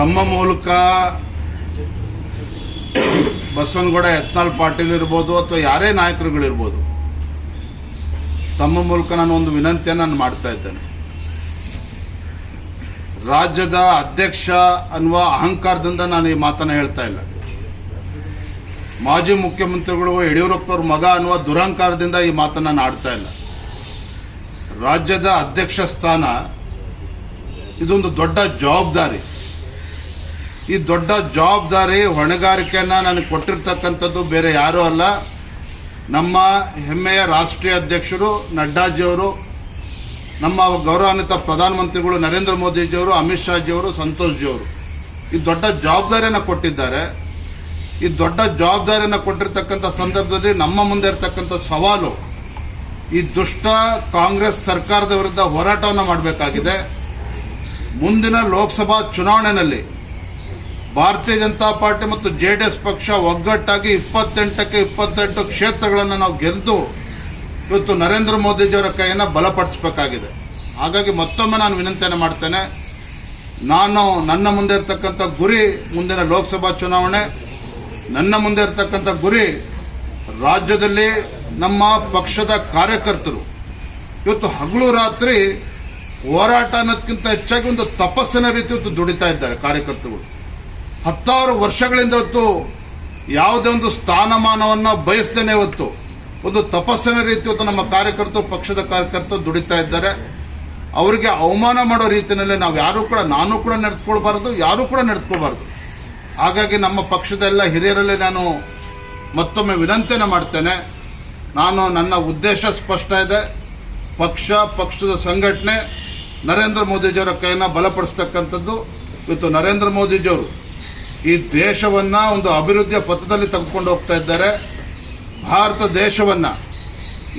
ತಮ್ಮ ಮೂಲಕ ಬಸವನಗೌಡ ಯತ್ನಾಳ್ ಪಾಟೀಲ್ ಇರ್ಬೋದು ಅಥವಾ ಯಾರೇ ನಾಯಕರುಗಳಿರ್ಬೋದು, ತಮ್ಮ ಮೂಲಕ ನಾನು ಒಂದು ವಿನಂತಿಯನ್ನು ನಾನು ಮಾಡ್ತಾ ಇದ್ದೇನೆ. ರಾಜ್ಯದ ಅಧ್ಯಕ್ಷ ಅನ್ನುವ ಅಹಂಕಾರದಿಂದ ನಾನು ಈ ಮಾತನ್ನ ಹೇಳ್ತಾ ಇಲ್ಲ. ಮಾಜಿ ಮುಖ್ಯಮಂತ್ರಿಗಳು ಯಡಿಯೂರಪ್ಪವ್ರ ಮಗ ಅನ್ನುವ ದುರಹಂಕಾರದಿಂದ ಈ ಮಾತನ್ನ ನಾನು ಆಡ್ತಾ ಇಲ್ಲ. ರಾಜ್ಯದ ಅಧ್ಯಕ್ಷ ಸ್ಥಾನ ಇದೊಂದು ದೊಡ್ಡ ಜವಾಬ್ದಾರಿ. ಈ ದೊಡ್ಡ ಜವಾಬ್ದಾರಿ ಹೊಣೆಗಾರಿಕೆಯನ್ನು ನನಗೆ ಕೊಟ್ಟಿರ್ತಕ್ಕಂಥದ್ದು ಬೇರೆ ಯಾರೂ ಅಲ್ಲ. ನಮ್ಮ ಹೆಮ್ಮೆಯ ರಾಷ್ಟ್ರೀಯ ಅಧ್ಯಕ್ಷರು ನಡ್ಡಾಜಿಯವರು ನಮ್ಮ ಗೌರವಾನ್ವಿತ ಪ್ರಧಾನಮಂತ್ರಿಗಳು ನರೇಂದ್ರ ಮೋದಿಜಿಯವರು ಅಮಿತ್ ಶಾಜಿಯವರು ಸಂತೋಷ್ಜಿಯವರು ಈ ದೊಡ್ಡ ಜವಾಬ್ದಾರಿಯನ್ನು ಕೊಟ್ಟಿದ್ದಾರೆ. ಈ ದೊಡ್ಡ ಜವಾಬ್ದಾರಿಯನ್ನು ಕೊಟ್ಟಿರ್ತಕ್ಕಂಥ ಸಂದರ್ಭದಲ್ಲಿ ನಮ್ಮ ಮುಂದೆ ಇರತಕ್ಕಂಥ ಸವಾಲು, ಈ ದುಷ್ಟ ಕಾಂಗ್ರೆಸ್ ಸರ್ಕಾರದ ವಿರುದ್ಧ ಹೋರಾಟವನ್ನು ಮಾಡಬೇಕಾಗಿದೆ. ಮುಂದಿನ ಲೋಕಸಭಾ ಚುನಾವಣೆಯಲ್ಲಿ ಭಾರತೀಯ ಜನತಾ ಪಾರ್ಟಿ ಮತ್ತು ಜೆ ಡಿ ಎಸ್ ಪಕ್ಷ ಒಗ್ಗಟ್ಟಾಗಿ ಇಪ್ಪತ್ತೆಂಟಕ್ಕೆ ಇಪ್ಪತ್ತೆಂಟು ಕ್ಷೇತ್ರಗಳನ್ನು ನಾವು ಗೆದ್ದು ಇವತ್ತು ನರೇಂದ್ರ ಮೋದಿಜಿಯವರ ಕೈಯನ್ನು ಬಲಪಡಿಸಬೇಕಾಗಿದೆ. ಹಾಗಾಗಿ ಮತ್ತೊಮ್ಮೆ ನಾನು ವಿನಂತಿಯನ್ನು ಮಾಡ್ತೇನೆ, ನಾನು ನನ್ನ ಮುಂದೆ ಇರತಕ್ಕಂಥ ಗುರಿ ಮುಂದಿನ ಲೋಕಸಭಾ ಚುನಾವಣೆ, ನನ್ನ ಮುಂದೆ ಇರತಕ್ಕಂಥ ಗುರಿ ರಾಜ್ಯದಲ್ಲಿ ನಮ್ಮ ಪಕ್ಷದ ಕಾರ್ಯಕರ್ತರು. ಇವತ್ತು ಹಗಲು ರಾತ್ರಿ ಹೋರಾಟ ಅನ್ನೋದಕ್ಕಿಂತ ಹೆಚ್ಚಾಗಿ ಒಂದು ತಪಸ್ಸಿನ ರೀತಿ ಇವತ್ತು ದುಡಿತಾ ಇದ್ದಾರೆ ಕಾರ್ಯಕರ್ತರುಗಳು. ಹತ್ತಾರು ವರ್ಷಗಳಿಂದ ಹೊತ್ತು ಯಾವುದೇ ಒಂದು ಸ್ಥಾನಮಾನವನ್ನ ಬಯಸ್ತೇನೆ ಹೊತ್ತು, ಒಂದು ತಪಸ್ಸಿನ ರೀತಿ ಹೊತ್ತು ನಮ್ಮ ಕಾರ್ಯಕರ್ತರು, ಪಕ್ಷದ ಕಾರ್ಯಕರ್ತರು ದುಡಿತಾ ಇದ್ದಾರೆ. ಅವರಿಗೆ ಅವಮಾನ ಮಾಡೋ ರೀತಿಯಲ್ಲಿ ನಾವು ಯಾರೂ ಕೂಡ, ನಾನು ಕೂಡ ನಡೆದುಕೊಳ್ಬಾರ್ದು, ಯಾರು ಕೂಡ ನಡೆದುಕೋಬಾರ್ದು ಹಾಗಾಗಿ ನಮ್ಮ ಪಕ್ಷದ ಎಲ್ಲ ಹಿರಿಯರಲ್ಲಿ ನಾನು ಮತ್ತೊಮ್ಮೆ ವಿನಂತಿಯನ್ನು ಮಾಡ್ತೇನೆ. ನಾನು ನನ್ನ ಉದ್ದೇಶ ಸ್ಪಷ್ಟ ಇದೆ. ಪಕ್ಷ, ಪಕ್ಷದ ಸಂಘಟನೆ ನರೇಂದ್ರ ಮೋದಿಜಿಯವರ ಕೈನ ಬಲಪಡಿಸ್ತಕ್ಕಂಥದ್ದು. ಇವತ್ತು ನರೇಂದ್ರ ಮೋದಿಜಿಯವರು ಈ ದೇಶವನ್ನ ಒಂದು ಅಭಿವೃದ್ಧಿಯ ಪಥದಲ್ಲಿ ತೆಗೆದುಕೊಂಡು ಹೋಗ್ತಾ ಇದ್ದಾರೆ. ಭಾರತ ದೇಶವನ್ನ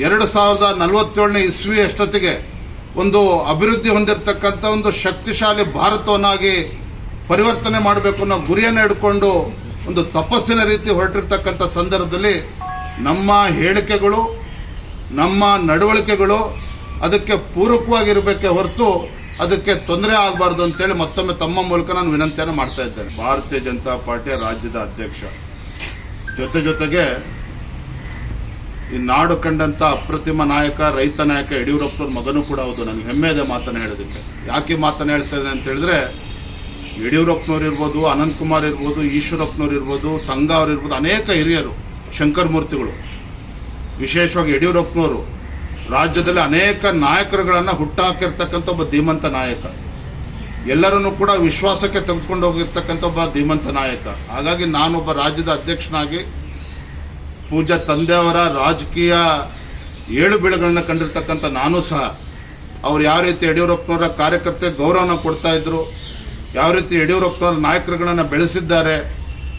ಎರಡು ಸಾವಿರದ ನಲವತ್ತೇಳನೇ ಇಸ್ವಿ ಅಷ್ಟೊತ್ತಿಗೆ ಒಂದು ಅಭಿವೃದ್ಧಿ ಹೊಂದಿರತಕ್ಕಂಥ ಒಂದು ಶಕ್ತಿಶಾಲಿ ಭಾರತವನ್ನಾಗಿ ಪರಿವರ್ತನೆ ಮಾಡಬೇಕು ಅನ್ನೋ ಗುರಿಯನ್ನು ಹಿಡ್ಕೊಂಡು ಒಂದು ತಪಸ್ಸಿನ ರೀತಿ ಹೊರಟಿರ್ತಕ್ಕಂಥ ಸಂದರ್ಭದಲ್ಲಿ ನಮ್ಮ ಹೇಳಿಕೆಗಳು, ನಮ್ಮ ನಡವಳಿಕೆಗಳು ಅದಕ್ಕೆ ಪೂರಕವಾಗಿರಬೇಕೆ ಹೊರತು ಅದಕ್ಕೆ ತೊಂದರೆ ಆಗಬಾರ್ದು ಅಂತೇಳಿ ಮತ್ತೊಮ್ಮೆ ತಮ್ಮ ಮೂಲಕ ನಾನು ವಿನಂತಿಯನ್ನು ಮಾಡ್ತಾ ಇದ್ದೇನೆ. ಭಾರತೀಯ ಜನತಾ ಪಾರ್ಟಿಯ ರಾಜ್ಯದ ಅಧ್ಯಕ್ಷ. ಜೊತೆ ಜೊತೆಗೆ ಈ ನಾಡು ಕಂಡಂತ ಅಪ್ರತಿಮ ನಾಯಕ, ರೈತ ನಾಯಕ ಯಡಿಯೂರಪ್ಪನವ್ರ ಮಗನೂ ಕೂಡ ಹೌದು. ನನಗೆ ಹೆಮ್ಮೆ ಇದೆ ಮಾತನ್ನು ಹೇಳೋದಕ್ಕೆ. ಯಾಕೆ ಮಾತನ್ನು ಹೇಳ್ತಾ ಇದ್ದೇನೆ ಅಂತ ಹೇಳಿದ್ರೆ, ಯಡಿಯೂರಪ್ಪನವ್ರು ಇರ್ಬೋದು, ಅನಂತ್ ಕುಮಾರ್ ಇರ್ಬೋದು, ಈಶ್ವರಪ್ಪನವ್ರು ಇರ್ಬೋದು, ತಂಗ ಅವ್ರು ಇರ್ಬೋದು, ಅನೇಕ ಹಿರಿಯರು ಶಂಕರ್ ಮೂರ್ತಿಗಳು ವಿಶೇಷವಾಗಿ ಯಡಿಯೂರಪ್ಪನವರು ರಾಜ್ಯದಲ್ಲಿ ಅನೇಕ ನಾಯಕರುಗಳನ್ನು ಹುಟ್ಟಾಕಿರ್ತಕ್ಕಂಥ ಒಬ್ಬ ಧೀಮಂತ ನಾಯಕ. ಎಲ್ಲರನ್ನೂ ಕೂಡ ವಿಶ್ವಾಸಕ್ಕೆ ತೆಗೆದುಕೊಂಡು ಹೋಗಿರ್ತಕ್ಕಂಥ ಒಬ್ಬ ಧೀಮಂತ ನಾಯಕ. ಹಾಗಾಗಿ ನಾನೊಬ್ಬ ರಾಜ್ಯದ ಅಧ್ಯಕ್ಷನಾಗಿ ಪೂಜಾ ತಂದೆಯವರ ರಾಜಕೀಯ ಏಳು ಬೀಳುಗಳನ್ನ ಕಂಡಿರ್ತಕ್ಕಂಥ ನಾನು ಸಹ, ಅವ್ರು ಯಾವ ರೀತಿ ಯಡಿಯೂರಪ್ಪನವರ ಕಾರ್ಯಕರ್ತೆ ಗೌರವನ ಕೊಡ್ತಾ ಇದ್ರು, ಯಾವ ರೀತಿ ಯಡಿಯೂರಪ್ಪನವರ ನಾಯಕರುಗಳನ್ನ ಬೆಳೆಸಿದ್ದಾರೆ,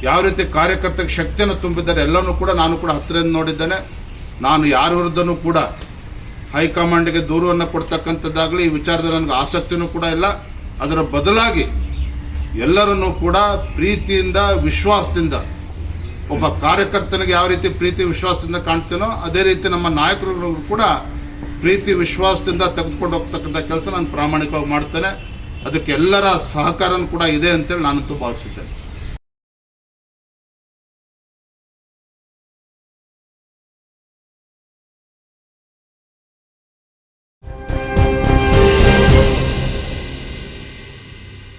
ಯಾವ ರೀತಿ ಕಾರ್ಯಕರ್ತಕ್ಕೆ ಶಕ್ತಿಯನ್ನು ತುಂಬಿದ್ದಾರೆ ಎಲ್ಲವನ್ನೂ ಕೂಡ ನಾನು ಕೂಡ ಹತ್ತಿರದಿಂದ ನೋಡಿದ್ದೇನೆ. ನಾನು ಯಾರ ವಿರುದ್ಧನೂ ಕೂಡ ಹೈಕಮಾಂಡ್ಗೆ ದೂರವನ್ನು ಕೊಡ್ತಕ್ಕಂಥದ್ದಾಗಲಿ ಈ ವಿಚಾರದಲ್ಲಿ ನನಗೆ ಆಸಕ್ತಿನೂ ಕೂಡ ಇಲ್ಲ. ಅದರ ಬದಲಾಗಿ ಎಲ್ಲರನ್ನೂ ಕೂಡ ಪ್ರೀತಿಯಿಂದ, ವಿಶ್ವಾಸದಿಂದ, ಒಬ್ಬ ಕಾರ್ಯಕರ್ತನಿಗೆ ಯಾವ ರೀತಿ ಪ್ರೀತಿ, ವಿಶ್ವಾಸದಿಂದ ಕಾಣ್ತೇನೋ ಅದೇ ರೀತಿ ನಮ್ಮ ನಾಯಕರು ಕೂಡ ಪ್ರೀತಿ, ವಿಶ್ವಾಸದಿಂದ ತೆಗೆದುಕೊಂಡು ಹೋಗ್ತಕ್ಕಂಥ ಕೆಲಸ ನಾನು ಪ್ರಾಮಾಣಿಕವಾಗಿ ಮಾಡ್ತೇನೆ. ಅದಕ್ಕೆ ಎಲ್ಲರ ಸಹಕಾರನೂ ಕೂಡ ಇದೆ ಅಂತೇಳಿ ನಾನಂತೂ ಭಾವಿಸಿದ್ದೇನೆ